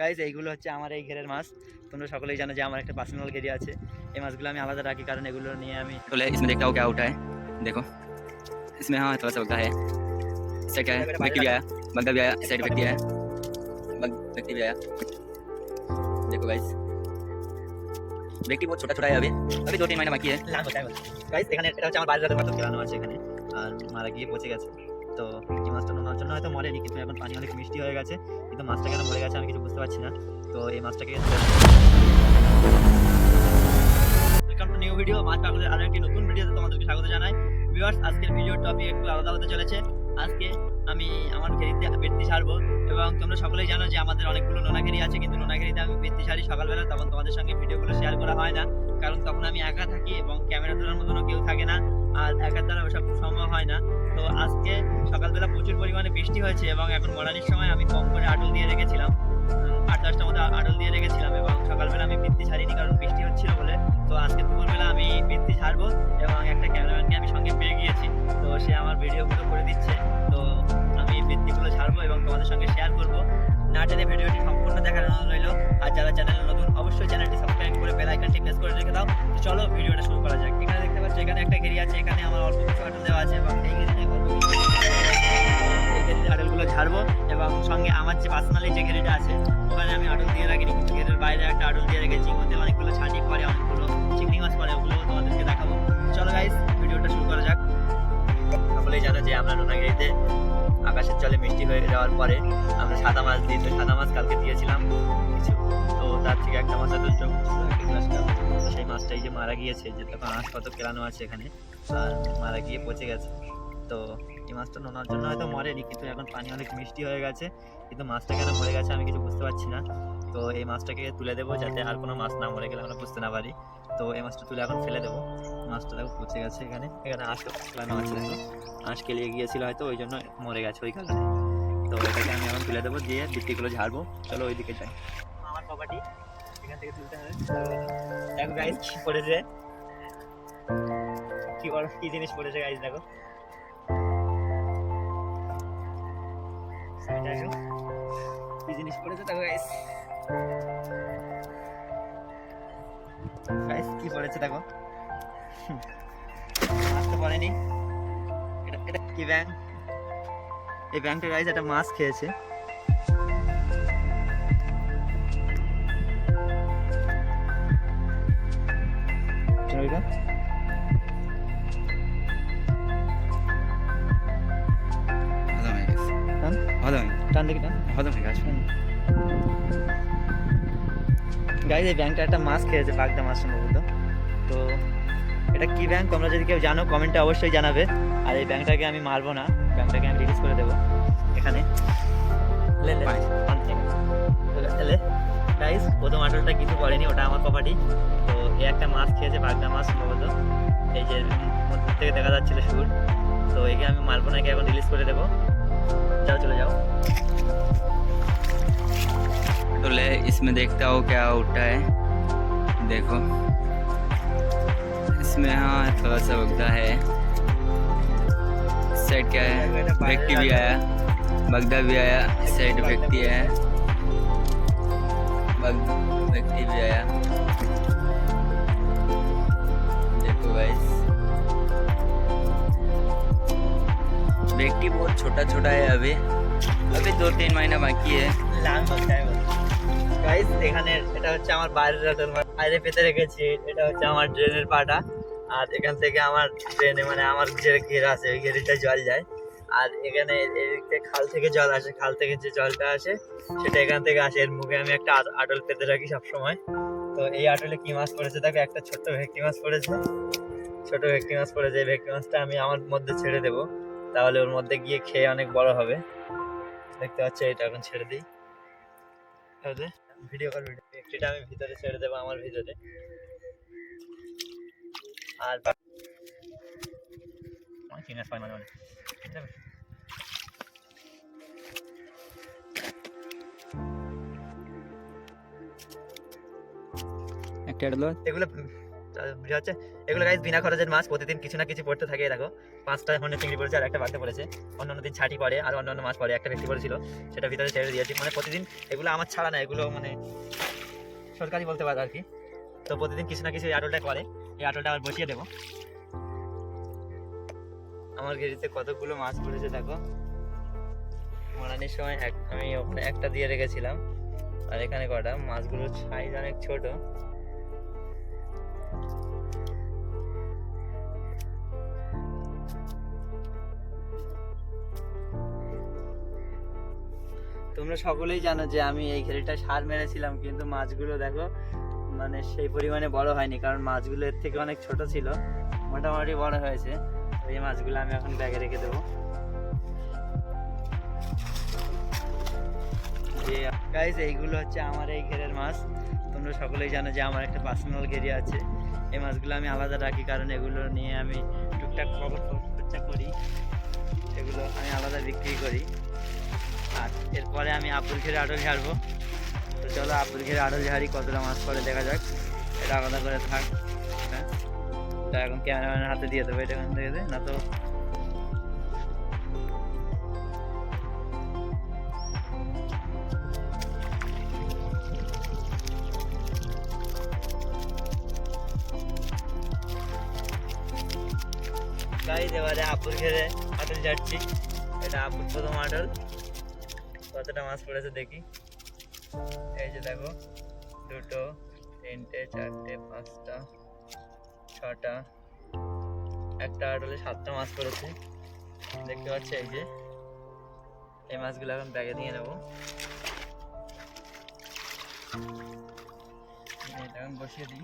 Guys এইগুলো হচ্ছে আমার এই ঘেরের মাছ তোমরা সকলেই জানো যে আমার একটা পার্সোনাল ঘেরি আছে এই মাছগুলো আমি আলাদা রাখি কারণ এগুলো নিয়ে আমি बोले इसमें देखता हूँ क्या उठा है देखो इसमें हाँ थोड़ा सा उठा है इससे क्या है व्यक्ति भी आया बंदा भी आया साइड व्यक्ति आया बग- व्यक्ति भी आया देखो गाइस व्यक्ति बहुत छोटा छोटा है अभी अभी दो तीन महीना बाकी है গাইজ এখানে এটা হচ্ছে আমার বাড়ির রাতের মতো খেলানো আছে এখানে আর মারা গিয়ে পচে গেছে তো এই মাছটা নোনার জন্য হয়তো মরেনি, কিন্তু এখন পানি অনেক মিষ্টি হয়ে গেছে। কিন্তু মাছটা কেন মরে গেছে আমি কিছু বুঝতে পারছি না। তো এই মাছটাকে ওয়েলকাম টু নিউ ভিডিও মাছ পাগলের আরও একটি নতুন ভিডিওতে তোমাদেরকে স্বাগত জানাই। ভিউয়ার্স আজকের ভিডিওর টপিক একটু আলাদা হতে চলেছে। আজকে আমি আমার ঘেরিতে বৃত্তি ছাড়বো এবং তোমরা সকলেই জানো যে আমাদের অনেকগুলো নোনাঘেরি আছে, কিন্তু নোনাঘেরিতে আমি বৃত্তি ছাড়ি সকালবেলা, তখন তোমাদের সঙ্গে ভিডিওগুলো শেয়ার করা হয় না। কারণ তখন আমি একা ক্যামেরা তোলার মতনও কেউ থাকে না, আর একার দ্বারা ওসব সম্ভব হয় না। তো আজকে সকালবেলা প্রচুর পরিমাণে বৃষ্টি হয়েছে এবং এখন মরানির সময় আমি কম করে আটল দিয়ে রেখেছিলাম। আট দশটা মতো আটল দিয়ে রেখেছিলাম এবং সকালবেলা আমি বৃত্তি ছাড়িনি কারণ বৃষ্টি হচ্ছিল বলে। তো আজকে দুপুরবেলা আমি বৃত্তি ছাড়বো এবং একটা ক্যামেরাম্যানকে আমি সঙ্গে পেয়ে গিয়েছি। তো সে আমার ভিডিওগুলো করে দিচ্ছে। তো আমি বৃত্তিগুলো ছাড়বো এবং তোমাদের সঙ্গে শেয়ার করব। না টেনে ভিডিওটি সম্পূর্ণ দেখার অনুরোধ রইল। আর যারা চ্যানেলে নতুন, অবশ্যই চ্যানেলটি সাবস্ক্রাইব করে বেল আইকনটি প্রেস করে রেখে দাও। চলো ভিডিওটা শুরু করা যাক। এখানে দেখতে পাচ্ছ, এখানে একটা ঘেরি আছে, এখানে আমার অল্প কিছু আটল দেওয়া আছে, এবং এই ঘেরিতে এই ঘেরিতে আটলগুলো ছাড়বো এবং সঙ্গে আমার যে পার্সোনালি যে ঘেরিটা আছে, ওখানে আমি আটল দিয়ে রাখিনি। ঘেরের বাইরে একটা আটল দিয়ে রেখেছি ওতে অনেকগুলো ছানি পরে অনেকগুলো চিংড়ি মাছ পরে ওগুলো তোমাদেরকে দেখাবো। চলো গাইস ভিডিওটা শুরু করা যাক। সকলেই জানো যে আমরা নোনাগিরিতে জলে মিষ্টি হয়ে যাওয়ার পরে আমরা সাদা মাছ দিই তো সাদা মাছ কালকে দিয়েছিলাম কিছু। তো তার থেকে একটা মাছ হয়তো চোখ ছিল, একটা তো সেই মাছটাই যে মারা গিয়েছে যে তখন আঁশ কত কেলানো আছে এখানে আর মারা গিয়ে পচে গেছে। তো এই মাছটা নোনার জন্য হয়তো মরেনি কিন্তু এখন পানি অনেক মিষ্টি হয়ে গেছে কিন্তু মাছটা কেন মরে গেছে আমি কিছু বুঝতে পারছি না। তো এই মাছটাকে তুলে দেবো যাতে আর কোনো মাছ না মরে গেলে আমরা বুঝতে না পারি। তো এই মাছটা তুলে এখন ফেলে দেবো। মাছটা দেখো পচে গেছে এখানে। এখানে আঁশ কেলানো আছে দেখো। আঁশ কেলিয়ে গিয়েছিল হয়তো, ওই জন্য মরে গেছে ওই কারণে তো এটাকে আমি এখন তুলে দেবো, দিয়ে বিক্রিগুলো ঝাড়বো। চলো ওই দিকে যাই। আমার প্রপার্টি এখান থেকে তুলতে হবে। দেখো গাইজ কি পড়েছে। কি কি জিনিস পড়েছে গাইজ দেখো। কি জিনিস পড়েছে, দেখো গাইজ গাইস কি পড়েছে দেখো? আসতে পারেনি এটা এটা কি ব্যাং এই ব্যাংটা গাইস একটা মাছ খেয়েছে। হজম হয়ে হ্যাঁ? টান দেখি টান। হজম হয়ে গেছে। গাইজ এই ব্যাংকটা একটা মাছ খেয়েছে বাগদা মাছ সম্ভবত। তো এটা কি ব্যাংক তোমরা যদি কেউ জানো কমেন্টে অবশ্যই জানাবে। আর এই ব্যাংকটাকে আমি মারবো না। ব্যাংকটাকে আমি রিলিজ করে দেবো। এখানে। গাইজ প্রথম আটলটা কিছু করেনি ওটা আমার প্রপার্টি তো এই একটা মাছ খেয়েছে বাগদা মাছ সম্ভবত। এই যে মধ্যে থেকে দেখা যাচ্ছিল সুর তো একে আমি মারবো না একে এখন রিলিজ করে দেবো। যাও চলে যাও। तो ले, इसमें देखता हूँ क्या उठा है। देखो। इसमें हाँ थोड़ा सा उगता है। साइड क्या है? व्यक्ति भी आया। बगदा भी आया। साइड व्यक्ति है। व्यक्ति भी आया। व्यक्ति बहुत छोटा छोटा है अभी। अभी दो तीन महीना बाकी है লাল গাইস এখানে এটা হচ্ছে আমার বাইরের রাতের মাঠ। বাইরে পেতে রেখেছি এটা হচ্ছে আমার ড্রেনের পাটা আর এখান থেকে আমার ড্রেনে মানে আমার যে ঘের আছে ওই ঘেরিটা জল যায় আর এখানে এদিক থেকে খাল থেকে জল আসে খাল থেকে যে জলটা আসে সেটা এখান থেকে আসে এর মুখে আমি একটা আট- আটল পেতে রাখি সবসময় তো এই আটলে কি মাছ পড়েছে দেখো একটা ছোট্ট ভেটকি মাছ পড়েছে ছোট ভেটকি মাছ পড়েছে এই ভেটকি মাছটা আমি আমার মধ্যে ছেড়ে দেবো তাহলে ওর মধ্যে গিয়ে খেয়ে অনেক বড় হবে দেখতে পাচ্ছ এটা এখন ছেড়ে দিই। তাহলে ভিডিও কল ভিডিও একটিটা আমি ভিতরে ছেড়ে দেবো আমার ভিতরে। আর পাই আছে? একটা এগুলো হচ্ছে, এগুলো গাইজ বিনা খরচের মাছ প্রতিদিন কিছু না কিছু পড়তে থাকে, দেখো। পাঁচটা হন্যে চিংড়ি পড়েছে আর একটা বাড়তে পড়েছে। অন্য অন্য দিন ছাটি পড়ে আর অন্য অন্য মাছ পড়ে, একটা ব্যক্তি পড়েছিল, সেটা ভিতরে ছেড়ে দিয়েছি। মানে প্রতিদিন এগুলো আমার ছাড়া না, এগুলো মানে সরকারি বলতে পারে আর কি তো প্রতিদিন কিছু না কিছু এই আটলটা করে, এই আটলটা আবার বসিয়ে দেবো। আমার গেরিতে কতগুলো মাছ পড়েছে দেখো। মারানির সময় এক, আমি ওখানে একটা দিয়ে রেখেছিলাম, আর এখানে কটা? মাছগুলোর সাইজ অনেক ছোট। তোমরা সকলেই জানো যে আমি এই ঘেরিটা সার মেরেছিলাম, কিন্তু মাছগুলো দেখো মানে সেই পরিমাণে বড় হয়নি, কারণ মাছগুলো এর থেকে অনেক ছোট ছিল, মোটামুটি বড় হয়েছে। এই মাছগুলো আমি এখন ব্যাগে রেখে দেবো। গাইজ এইগুলো হচ্ছে আমার এই ঘেরের মাছ। তোমরা সকলেই জানো যে আমার একটা পার্সোনাল ঘেরি আছে। এই মাছগুলো আমি আলাদা রাখি, কারণ এগুলো নিয়ে আমি টুকটাক খবর খরচা করি। এগুলো আমি আলাদা বিক্রি করি। আর এরপরে আমি আপুর ঘেরে আটল ঝাড়বো। তো চলো আপুর ঘেরে আটল ঝাড়ি, কতটা মাছ পরে দেখা যাক। এটা আলাদা করে থাক। হ্যাঁ। এখন ক্যামেরাম্যানের হাতে দিয়ে দেবো এটা এখান থেকে না তো এবারে আপুর ঘেরে আটল ঝাড়ছি। এটা আপুর প্রথম আটল কতটা মাছ পড়েছে দেখি। এই যে দেখো, দুটো, তিনটে, চারটে, পাঁচটা, ছটা, একটা আটলে সাতটা মাছ পড়েছে। দেখতে পাচ্ছি এই যে, এই মাছগুলো এখন ব্যাগে নিয়ে নেব। এখন বসিয়ে দিই।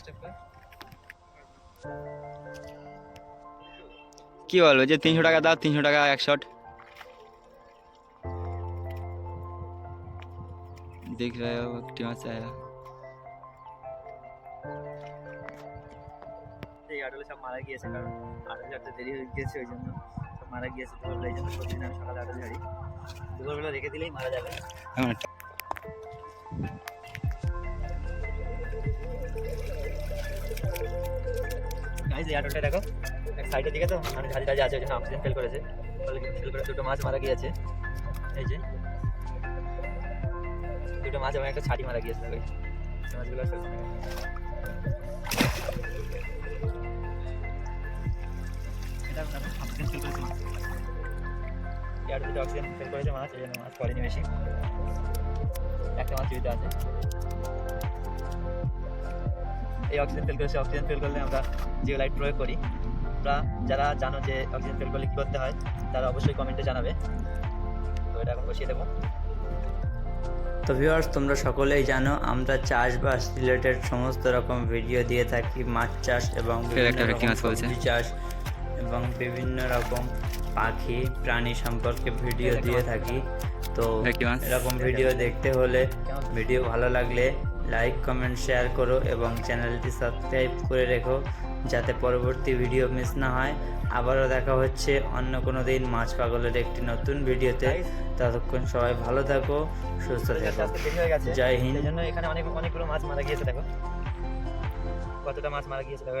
Step কর। কি বলবো যে তিনশো টাকা দাও তিনশো টাকা এক শট देख रहे हो टीमा से आया এই আটলে সব মারা গিয়েছে কারণ আটল ঝাড়তে দেরি হয়ে গিয়েছে ওই জন্য সব মারা গিয়েছে দুপুরবেলা এই জন্য প্রতিদিন আমি সকালে আটল ঝাড়ি দুপুরবেলা রেখে দিলেই মারা যাবে हाँ, গাইজ এই আটলটা দেখো এক সাইডের দিকে তো আমি ঝাড়ি ঝাড়ি আছে ওই জন্য অক্সিজেন ফেল করেছে ফেল করে দুটো মাছ মারা গিয়েছে। এই যে, দুটো মাছ এবং একটা ছাটি মারা গিয়েছে, দেখো। এই মাছগুলো এটা অক্সিজেন ফেল করেছে মাছ। মাছ, এই জন্য মাছ পড়েনি বেশি। একটা মাছ জীবিত আছে। এই অক্সিজেন ফেল করেছে অক্সিজেন ফেল করলে আমরা জিও লাইট প্রয়োগ করি। আমরা যারা জানো যে অক্সিজেন ফেল করলে কী করতে হয় তারা অবশ্যই কমেন্টে জানাবে। তো এটা এখন বসিয়ে দেবো। তো ভিউয়ার্স তোমরা সকলেই জানো আমরা চাষবাস রিলেটেড সমস্ত রকম ভিডিও দিয়ে থাকি মাছ চাষ এবং। সবজি চাষ এবং বিভিন্ন রকম পাখি প্রাণী সম্পর্কে ভিডিও দিয়ে থাকি। তো এরকম ভিডিও দেখতে হলে ভিডিও ভালো লাগলে লাইক কমেন্ট শেয়ার করো এবং চ্যানেলটি সাবস্ক্রাইব করে রেখো যাতে পরবর্তী ভিডিও মিস না হয়। আবারও দেখা হচ্ছে অন্য কোনো দিন মাছ পাগলের একটি নতুন ভিডিওতে। ততক্ষণ সবাই ভালো থাকো সুস্থ থেকো। জয় হিন্দ। এখানে অনেক অনেকগুলো মাছ মারা গিয়েছে দেখো। কতটা মাছ মারা গিয়েছে দেখো